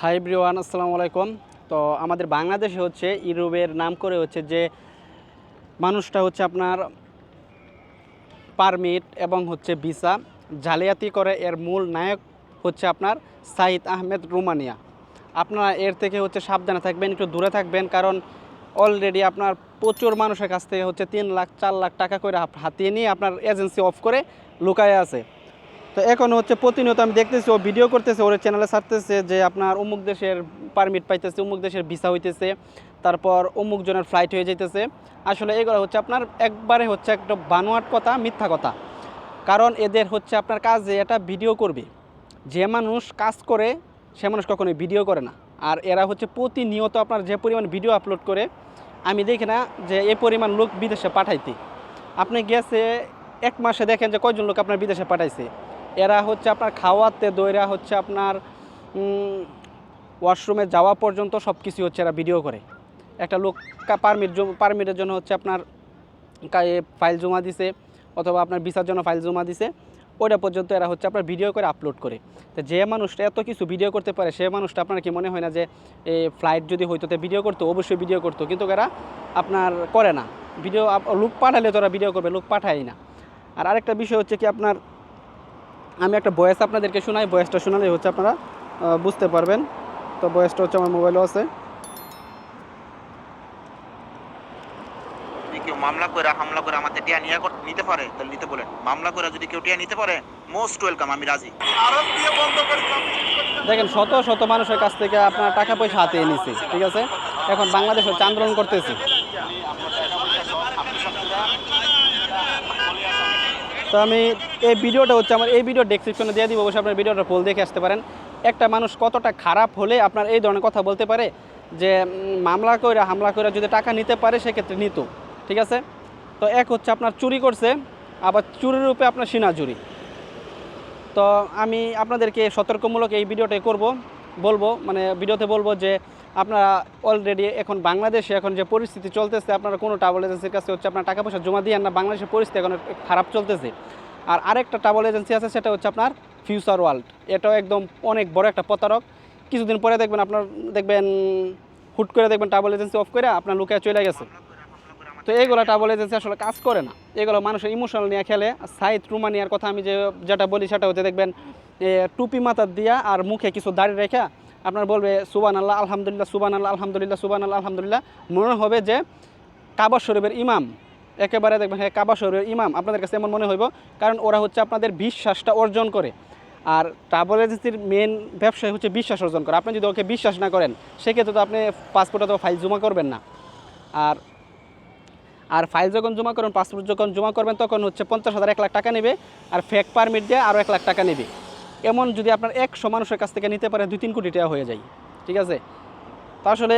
High ব্রিওয়ান আসসালামু আলাইকুম। তো আমাদের বাংলাদেশে হচ্ছে ইউরোপের নাম করে হচ্ছে যে মানুষটা হচ্ছে আপনার পারমিট এবং হচ্ছে ভিসা জালিয়াতি করে এর মূল নায়ক হচ্ছে আপনার সাইদ আহমেদ রোমানিয়া। আপনারা এর থেকে হচ্ছে সাবধানে থাকবেন, একটু দূরে থাকবেন, কারণ অলরেডি আপনার প্রচুর মানুষের কাছ থেকে হচ্ছে তিন লাখ, চার লাখ টাকা করে হাতিয়ে নিয়ে আপনার এজেন্সি অফ করে লুকায় আছে। তো এখন হচ্ছে প্রতিনিয়ত আমি দেখতেছি, ও ভিডিও করতেছে, ওর চ্যানেলে ছাড়তেছে যে আপনার অমুক দেশের পারমিট পাইতেছে, অমুক দেশের ভিসা হইতেছে, তারপর অমুক জনের ফ্লাইট হয়ে যাইতেছে। আসলে এগুলো হচ্ছে আপনার একবারে হচ্ছে একটা বানোয়াট কথা, মিথ্যা কথা। কারণ এদের হচ্ছে আপনার কাজে এটা ভিডিও করবে। যে মানুষ কাজ করে, সে মানুষ কখনোই ভিডিও করে না। আর এরা হচ্ছে প্রতিনিয়ত আপনার যে পরিমাণ ভিডিও আপলোড করে, আমি দেখি না যে এই পরিমাণ লোক বিদেশে পাঠাইতে। আপনি গেছে এক মাসে দেখেন যে কয়জন লোক আপনার বিদেশে পাঠাইছে। এরা হচ্ছে আপনার খাওয়াতে, দইরা হচ্ছে আপনার ওয়াশরুমে যাওয়া পর্যন্ত সব কিছু হচ্ছে এরা ভিডিও করে। একটা লোক পারমিট পারমিটের জন্য হচ্ছে আপনার ফাইল জমা দিছে, অথবা আপনার ভিসার জন্য ফাইল জমা দিছে, ওইটা পর্যন্ত এরা হচ্ছে আপনার ভিডিও করে আপলোড করে। তো যে মানুষটা এত কিছু ভিডিও করতে পারে, সে মানুষটা আপনার কি মনে হয় না যে ফ্লাইট যদি হইতো তো ভিডিও করতো? অবশ্যই ভিডিও করতো, কিন্তু এরা আপনার করে না। ভিডিও লোক পাঠালে তো ওরা ভিডিও করবে, লোক পাঠায় না। আর আরেকটা বিষয় হচ্ছে কি আপনার আমি একটা বয়েস আপনাদেরকে শোনাই বয়েসটা শোনালে হচ্ছে আপনারা বুঝতে পারবেন। তো বয়েসটা হচ্ছে আমার মোবাইলও আছে। কেউ মামলা করে হামলা করে আমাদের টিয়া নিয়ে নিতে পারে তাহলে নিতে বলেন। মামলা করে যদি কেউ টিয়া নিতে পারে মোস্ট ওয়েলকাম আমি রাজি। দেখেন শত শত মানুষের কাছ থেকে আপনার টাকা পয়সা হাতিয়ে নিছে ঠিক আছে? এখন বাংলাদেশ হচ্ছে আন্দোলন করতেছি। তো আমি এই ভিডিওটা হচ্ছে আমার, এই ভিডিও ডেসক্রিপশনে দিয়ে দিব, অবশ্যই আপনার ভিডিওটা ফুল দেখে আসতে পারেন। একটা মানুষ কতটা খারাপ হলে আপনার এই ধরনের কথা বলতে পারে, যে মামলা করে হামলা করে যদি টাকা নিতে পারে, সেক্ষেত্রে নিত, ঠিক আছে? তো এক হচ্ছে আপনার চুরি করছে, আবার চুরির রূপে আপনার সিনা চুরি তো আমি আপনাদেরকে সতর্কমূলক এই ভিডিওটাই করব। বলব মানে ভিডিওতে বলব যে আপনারা অলরেডি এখন বাংলাদেশে এখন যে পরিস্থিতি চলতেছে, আপনারা কোনো ট্রাভেল এজেন্সির কাছে হচ্ছে আপনার টাকা পয়সা জমা দিয়ে না বাংলাদেশের পরিস্থিতি এখন খারাপ চলতেছে। আর আরেকটা ট্রাভেল এজেন্সি আছে, সেটা হচ্ছে আপনার ফিউচার ওয়ার্ল্ড এটাও একদম অনেক বড় একটা প্রতারক। কিছুদিন পরে দেখবেন আপনার, দেখবেন হুট করে দেখবেন ট্রাভেল এজেন্সি অফ করে আপনার লোকে চলে গেছে। তো এইগুলো ট্রাভেল এজেন্সি আসলে কাজ করে না। এগুলো মানুষের ইমোশনাল নিয়ে খেলে। সাইদ রুমানিয়ার কথা আমি যে, যেটা বলি সেটা হচ্ছে দেখবেন টুপি মাথার দিয়া আর মুখে কিছু দাড়ি রেখা আপনার বলবে সুবান আল্লাহ আলহামদুলিল্লাহ সুবান আল্লাহ আলহামদুলিল্লাহ সুবান আল্লাহ আলহামদুলিল্লাহ। মনে হবে যে কাবা শরীফের ইমাম, একেবারে দেখবেন হ্যাঁ কাবা শরীফের ইমাম, আপনাদের কাছে এমন মনে হইব, কারণ ওরা হচ্ছে আপনাদের বিশ্বাসটা অর্জন করে। আর ট্রাভেল এজেন্সির মেন ব্যবসায় হচ্ছে বিশ্বাস অর্জন করে। আপনি যদি ওকে বিশ্বাস না করেন, সেক্ষেত্রে তো আপনি পাসপোর্টে তো ফাইল জমা করবেন না। আর আর ফাইল যখন জমা করবেন পাসপোর্ট যখন জমা করবেন, তখন হচ্ছে পঞ্চাশ হাজার, এক লাখ টাকা নেবে। আর ফেক পারমিট দিয়ে আরও এক লাখ টাকা নেবে। এমন যদি আপনার একশো মানুষের কাছ থেকে নিতে পারে, দুই তিন কোটি টাকা হয়ে যায়। ঠিক আছে? তা আসলে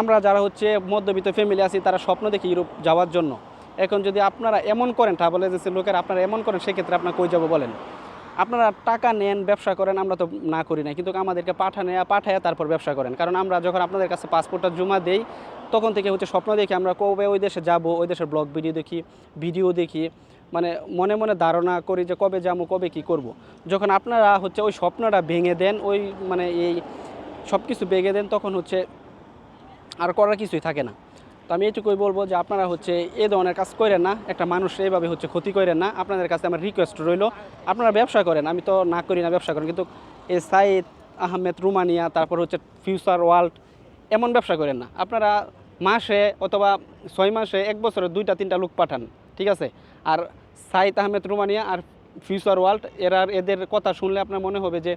আমরা যারা হচ্ছে মধ্যবিত্ত ফ্যামিলি আছি, তারা স্বপ্ন দেখি ইউরোপ যাওয়ার জন্য। এখন যদি আপনারা এমন করেন ট্রাভেল এজেন্সির লোকেরা, আপনারা এমন করেন, সেক্ষেত্রে আপনার কই যাব বলেন? আপনারা টাকা নেন, ব্যবসা করেন, আমরা তো না করি না কিন্তু আমাদেরকে পাঠানে পাঠায় তারপর ব্যবসা করেন। কারণ আমরা যখন আপনাদের কাছে পাসপোর্টটা জমা দেই, তখন থেকে হচ্ছে স্বপ্ন দেখি আমরা কবে ওই দেশে যাব, ওই দেশের ব্লগ ভিডিও দেখি ভিডিও দেখি। মানে মনে মনে ধারণা করি যে কবে যাব, কবে কি করব। যখন আপনারা হচ্ছে ওই স্বপ্নটা ভেঙে দেন, ওই মানে এই সব কিছু ভেঙে দেন, তখন হচ্ছে আর করার কিছুই থাকে না। তো আমি এইটুকুই বলব যে আপনারা হচ্ছে এ ধরনের কাজ করেন না, একটা মানুষ এইভাবে হচ্ছে ক্ষতি করেন না। আপনাদের কাছে আমার রিকোয়েস্ট রইল, আপনারা ব্যবসা করেন, আমি তো না করি না ব্যবসা করেন, কিন্তু এই সাইদ আহমেদ রুমানিয়া, তারপর হচ্ছে ফিউচার ওয়ার্ল্ড, এমন ব্যবসা করেন না। আপনারা মাসে অথবা ছয় মাসে এক বছরে দুইটা, তিনটা লোক পাঠান, ঠিক আছে? আর সাইদ আহমেদ রুমানিয়া আর ফিউচার ওয়ার্ল্ড এরা এদের কথা শুনলে আপনার মনে হবে যে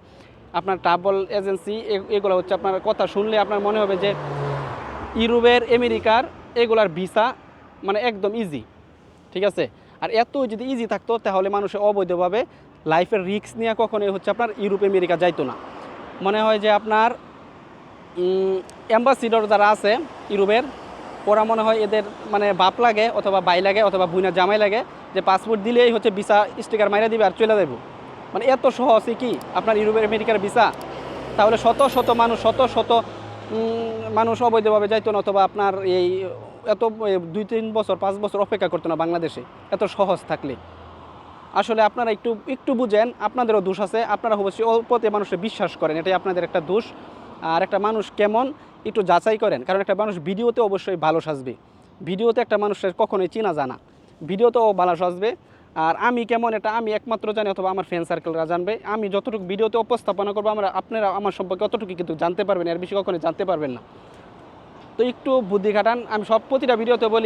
আপনার ট্রাভেল এজেন্সি এগুলো হচ্ছে আপনার কথা শুনলে আপনার মনে হবে যে ইউরোপের, আমেরিকার এগুলার ভিসা মানে একদম ইজি ঠিক আছে? আর এত যদি ইজি থাকতো, তাহলে মানুষের অবৈধভাবে লাইফের রিস্ক নিয়ে কখনোই হচ্ছে আপনার ইউরোপ, আমেরিকা যাইতো না। মনে হয় যে আপনার অ্যাম্বাসিডর যারা আছে ইউরোপের ওরা মনে হয় এদের মানে বাপ লাগে অথবা বাই লাগে অথবা বুইনা জামাই লাগে যে পাসপোর্ট দিলেই হচ্ছে ভিসা স্টিকার মাইরা দিবে আর চলে যাব মানে এত সহজ কি? আপনার ইউরোপের আমেরিকার ভিসা তাহলে শত শত মানুষ, শত শত মানুষ অবৈধভাবে যাইতো না অথবা আপনার এই এত দুই, তিন বছর, পাঁচ বছর অপেক্ষা করতো না বাংলাদেশে। এত সহজ থাকলে। আসলে আপনারা একটু একটু বুঝেন, আপনাদেরও দোষ আছে, আপনারা অবশ্যই অল্পতে মানুষের বিশ্বাস করেন, এটাই আপনাদের একটা দোষ। আর একটা মানুষ কেমন একটু যাচাই করেন। কারণ একটা মানুষ ভিডিওতে অবশ্যই ভালো সাজবে। ভিডিওতে একটা মানুষের কখনোই চেনা জানা। ভিডিওতেও ভালো সাজবে। আর আমি কেমন এটা আমি একমাত্র জানি অথবা আমার ফ্রেন্ড সার্কেলরা জানবে। আমি যতটুকু ভিডিওতে উপস্থাপনা করব, আমরা আপনারা আমার সম্পর্কে অতটুকু কিন্তু জানতে পারবেন, এর বেশি কখনোই জানতে পারবেন না। তো একটু বুদ্ধি খাটান, আমি সব প্রতিটা ভিডিওতে বলি